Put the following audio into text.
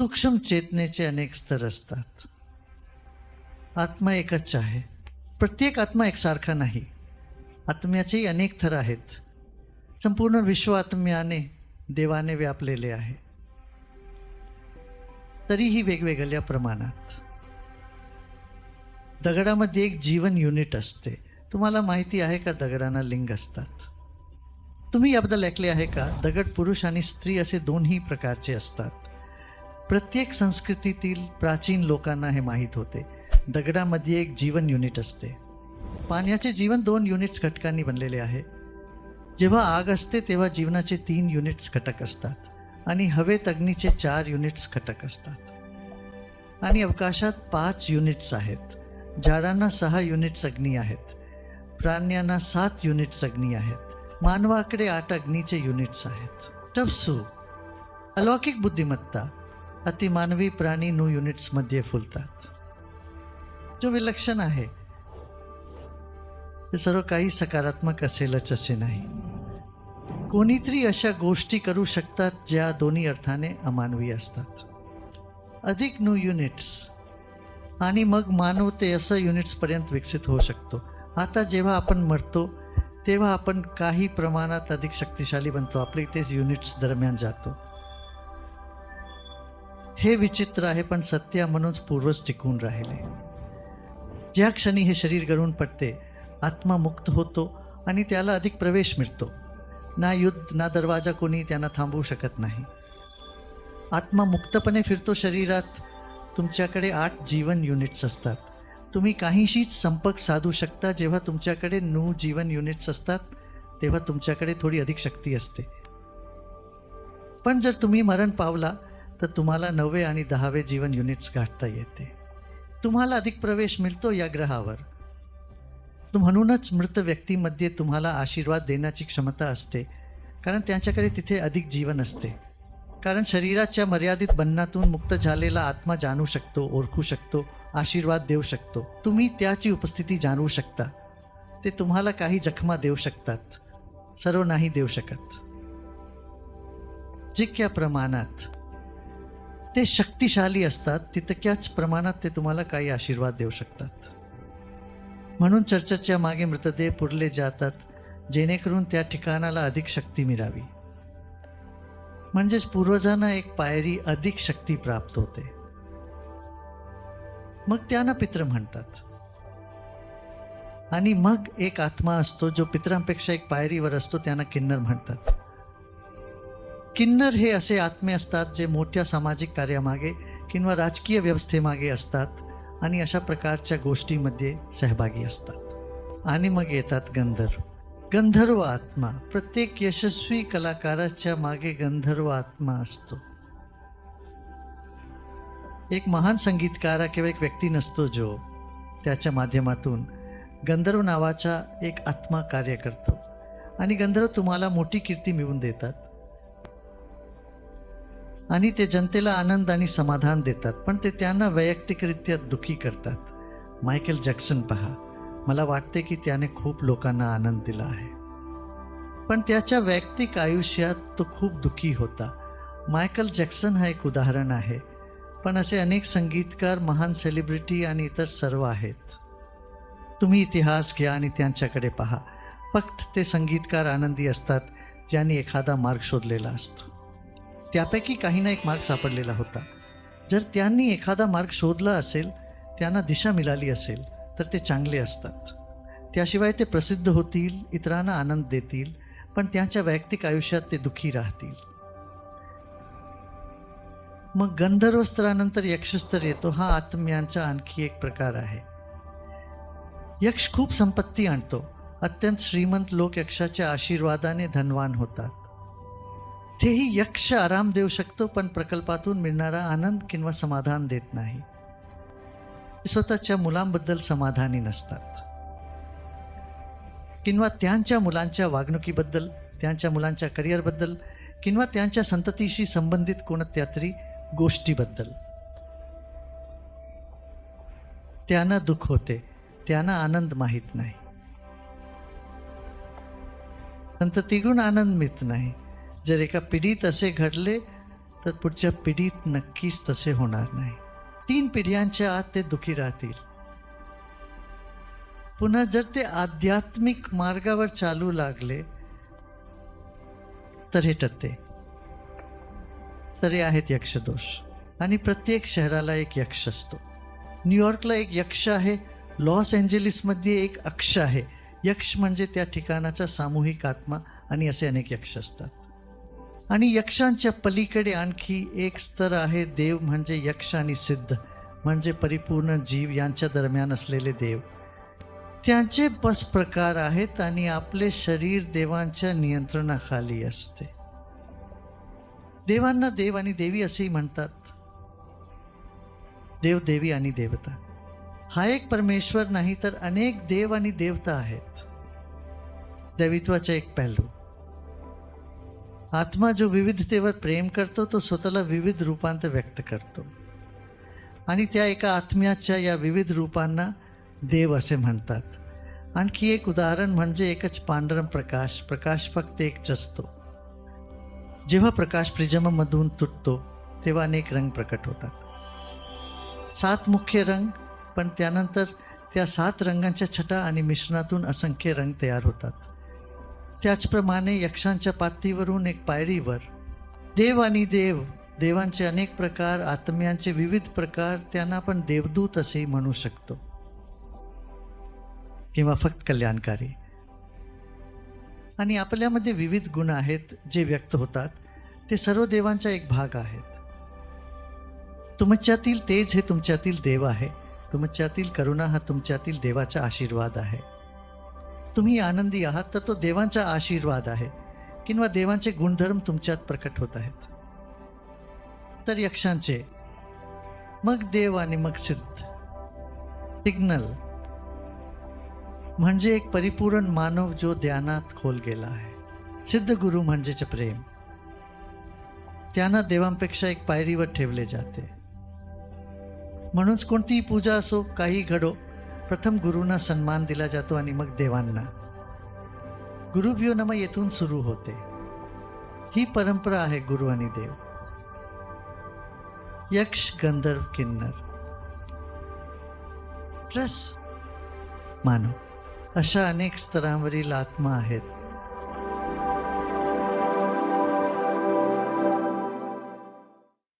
सूक्ष्म चेतनेचे अनेक स्तर असतात. आत्मा एकच आहे. प्रत्येक आत्मा एकसारखा नाही. आत्म्याचेही अनेक थर आहेत. संपूर्ण विश्व आत्म्याने देवाने व्यापलेले आहे. तरीही वेगवेगळ्या प्रमाणात. दगडामध्ये एक जीवन युनिट असते. तुम्हाला माहिती आहे का दगडांना लिंग असतात? तुम्ही याबद्दल ऐकले आहे का? दगड पुरुष आणि स्त्री असे दोन्ही प्रकारचे असतात. प्रत्येक संस्कृतीतील प्राचीन लोकांना हे माहीत होते. दगडामध्ये एक जीवन युनिट असते. पाण्याचे जीवन दोन युनिट्स घटकांनी बनलेले आहे. जेव्हा आग असते तेव्हा जीवनाचे तीन युनिट्स घटक असतात आणि हवेत अग्नीचे चार युनिट्स घटक असतात. आणि अवकाशात पाच युनिट्स आहेत. झाडांना सहा युनिट्स अग्नी आहेत. प्राण्यांना सात युनिट्स अग्नी आहेत. मानवाकडे आठ अग्नीचे युनिट्स आहेत. टपसू अलौकिक बुद्धिमत्ता अतिमानवी प्राणी नऊ युनिट्समध्ये फुलतात. जो विलक्षण आहे ते सर्व काही सकारात्मक असेलच असे नाही. कोणीतरी अशा गोष्टी करू शकतात ज्या दोन्ही अर्थाने अमानवी असतात. अधिक न्यू युनिट्स आणि मग मानव ते असं युनिट्सपर्यंत विकसित होऊ शकतो. आता जेव्हा आपण मरतो तेव्हा आपण काही प्रमाणात अधिक शक्तिशाली बनतो. आपले तेच युनिट्स दरम्यान जातो. हे विचित्र आहे पण सत्य म्हणून पूर्वज टिकून राहिले. ज्या क्षणी हे शरीर गळून पडते आत्मा मुक्त होतो आणि त्याला अधिक प्रवेश मिळतो. ना युद्ध ना दरवाजा कोणी त्यांना थांबवू शकत नाही. आत्मा मुक्तपणे फिरतो शरीरात. तुमच्याकडे आठ जीवन युनिट्स असतात. तुम्ही काहीशीच संपर्क साधू शकता. जेव्हा तुमच्याकडे नऊ जीवन युनिट्स असतात तेव्हा तुमच्याकडे थोडी अधिक शक्ती असते. पण जर तुम्ही मरण पावला तर तुम्हाला नववे आणि दहावे जीवन युनिट्स गाठता येते. तुम्हाला अधिक प्रवेश मिळतो या ग्रहावर. म्हणूनच मृत व्यक्तीमध्ये तुम्हाला आशीर्वाद देण्याची क्षमता असते कारण त्यांच्याकडे तिथे अधिक जीवन असते. कारण शरीराच्या मर्यादित बंधनातून मुक्त झालेला आत्मा जाणू शकतो ओळखू शकतो आशीर्वाद देऊ शकतो. तुम्ही त्याची उपस्थिती जाणवू शकता. ते तुम्हाला काही जखमा देऊ शकतात सर्व नाही देऊ शकत. जितक्या प्रमाणात ते शक्तिशाली असतात तितक्याच प्रमाणात ते तुम्हाला काही आशीर्वाद देऊ शकतात. म्हणून चर्चेच्या मागे मृतदेह पुरले जातात जेणेकरून त्या ठिकाणाला अधिक शक्ती मिळावी. म्हणजेच पूर्वजांना एक पायरी अधिक शक्ती प्राप्त होते. मग त्यांना पित्र म्हणतात. आणि मग एक आत्मा असतो जो पितरांपेक्षा एक पायरीवर असतो त्यांना किन्नर म्हणतात. किन्नर हे असे आत्मे असतात जे मोठ्या सामाजिक कार्यामागे किंवा राजकीय व्यवस्थेमागे असतात आणि अशा प्रकारच्या गोष्टीमध्ये सहभागी असतात. आणि मग येतात गंधर्व. गंधर्व आत्मा प्रत्येक यशस्वी कलाकाराच्या मागे गंधर्व आत्मा असतो. एक महान संगीतकार केवळ एक व्यक्ती नसतो जो त्याच्या माध्यमातून गंधर्व नावाचा एक आत्मा कार्य करतो. आणि गंधर्व तुम्हाला मोठी कीर्ती मिळवून देतात. आणि ते जनतेला आनंद आणि समाधान देतात पण ते त्यांना वैयक्तिकरित्या दुखी करतात. मायकेल जॅक्सन पहा मला वाटते की त्याने खूप लोकांना आनंद दिला आहे. पण त्याच्या वैयक्तिक आयुष्यात तो खूप दुखी होता. मायकल जॅक्सन हा एक उदाहरण आहे पण असे अनेक संगीतकार महान सेलिब्रिटी आणि इतर सर्व आहेत. तुम्ही इतिहास घ्या आणि त्यांच्याकडे पहा. फक्त ते संगीतकार आनंदी असतात ज्यांनी एखादा मार्ग शोधलेला असतो. त्यापैकी काहींना एक मार्ग सापडलेला होता. जर त्यांनी एखादा मार्ग शोधला असेल त्यांना दिशा मिळाली असेल तर ते चांगले असतात. त्याशिवाय ते प्रसिद्ध होतील इतरांना आनंद देतील पण त्यांच्या वैयक्तिक आयुष्यात ते दुःखी राहतील. मग गंधर्व स्तरानंतर यक्षस्तर येतो हा आत्म्यांचा आणखी एक प्रकार आहे. यक्ष खूप संपत्ती आणतो. अत्यंत श्रीमंत लोक यक्षाच्या आशीर्वादाने धनवान होतात. तेही यक्ष आराम देऊ शकतो पण प्रकल्पातून मिळणारा आनंद किंवा समाधान देत नाही. स्वतःच्या मुलांबद्दल समाधानी नसतात. किंवा त्यांच्या मुलांच्या वागणुकीबद्दल त्यांच्या मुलांच्या करिअरबद्दल किंवा त्यांच्या संततीशी संबंधित कोणत्या तरी गोष्टीबद्दल. त्यांना दुःख होते त्यांना आनंद माहीत नाही. संततीगुण आनंद मिळत नाही. जर एका पिढीत असे घडले तर पुढच्या पिढीत नक्कीच तसे होणार नाही. तीन पिढ्यांच्या आत ते दुखी राहतील. पुन्हा जर ते आध्यात्मिक मार्गावर चालू लागले तर हे टत्ते. तर हे आहेत यक्षदोष. आणि प्रत्येक शहराला एक यक्ष असतो. न्यूयॉर्कला एक यक्ष आहे लॉस एंजेलिसमध्ये एक अक्ष आहे. यक्ष म्हणजे त्या ठिकाणाचा सामूहिक आत्मा आणि असे अनेक यक्ष असतात. आणि यक्षांच्या पलीकडे आणखी एक स्तर आहे देव म्हणजे यक्ष आणि सिद्ध म्हणजे परिपूर्ण जीव यांच्या दरम्यान असलेले देव. त्यांचे बस प्रकार आहेत आणि आपले शरीर देवांच्या नियंत्रणाखाली असते. देवांना देव आणि देवी असेही म्हणतात. देव देवी आणि देवता. हा एक परमेश्वर नाही तर अनेक देव आणि देवता आहेत. दैवित्वाचा एक पैलू. आत्मा जो विविधतेवर प्रेम करतो तो स्वतःला विविध रूपांत व्यक्त करतो. आणि त्या एका आत्म्याच्या या विविध रूपांना देव असे म्हणतात. आणखी एक उदाहरण म्हणजे एकच पांढरम प्रकाश. प्रकाश फक्त एकच असतो जेव्हा प्रकाश प्रिजममधून तुटतो तेव्हा अनेक रंग प्रकट होतात. सात मुख्य रंग पण त्यानंतर त्या सात रंगांच्या छटा आणि मिश्रणातून असंख्य रंग तयार होतात. त्याचप्रमाणे यक्षांच्या पातळीवरून एक पायरीवर देव आणि देव देवांचे अनेक प्रकार आत्म्यांचे विविध प्रकार त्यांना आपण देवदूत असेही म्हणू शकतो. किंवा फक्त कल्याणकारी. आणि आपल्यामध्ये विविध गुण आहेत जे व्यक्त होतात ते सर्व देवांचा एक भाग आहेत. तुमच्यातील तेज हे तुमच्यातील देव आहे. तुमच्यातील करुणा हा तुमच्यातील देवाचा आशीर्वाद आहे. तुम्ही आनंदी आहात तर तो देवांचा आशीर्वाद आहे किंवा देवांचे गुणधर्म तुमच्यात प्रकट होत आहेत. तर यक्षांचे मग देव आणि मग सिद्ध. सिग्नल. म्हणजे एक परिपूर्ण मानव जो ध्यानात खोल गेला आहे. सिद्ध गुरु म्हणजेच प्रेम. त्यांना देवांपेक्षा एक पायरीवर ठेवले जाते. म्हणूनच कोणतीही पूजा असो काही घडो प्रथम गुरुंना सन्मान दिला जातो आणि मग देवांना. गुरुभ्यो नम येथून सुरू होते. ही परंपरा आहे गुरु आणि देव. यक्ष गंधर्व किन्नर. रस. मानव अशा अनेक स्तरांवरील आत्मा आहेत.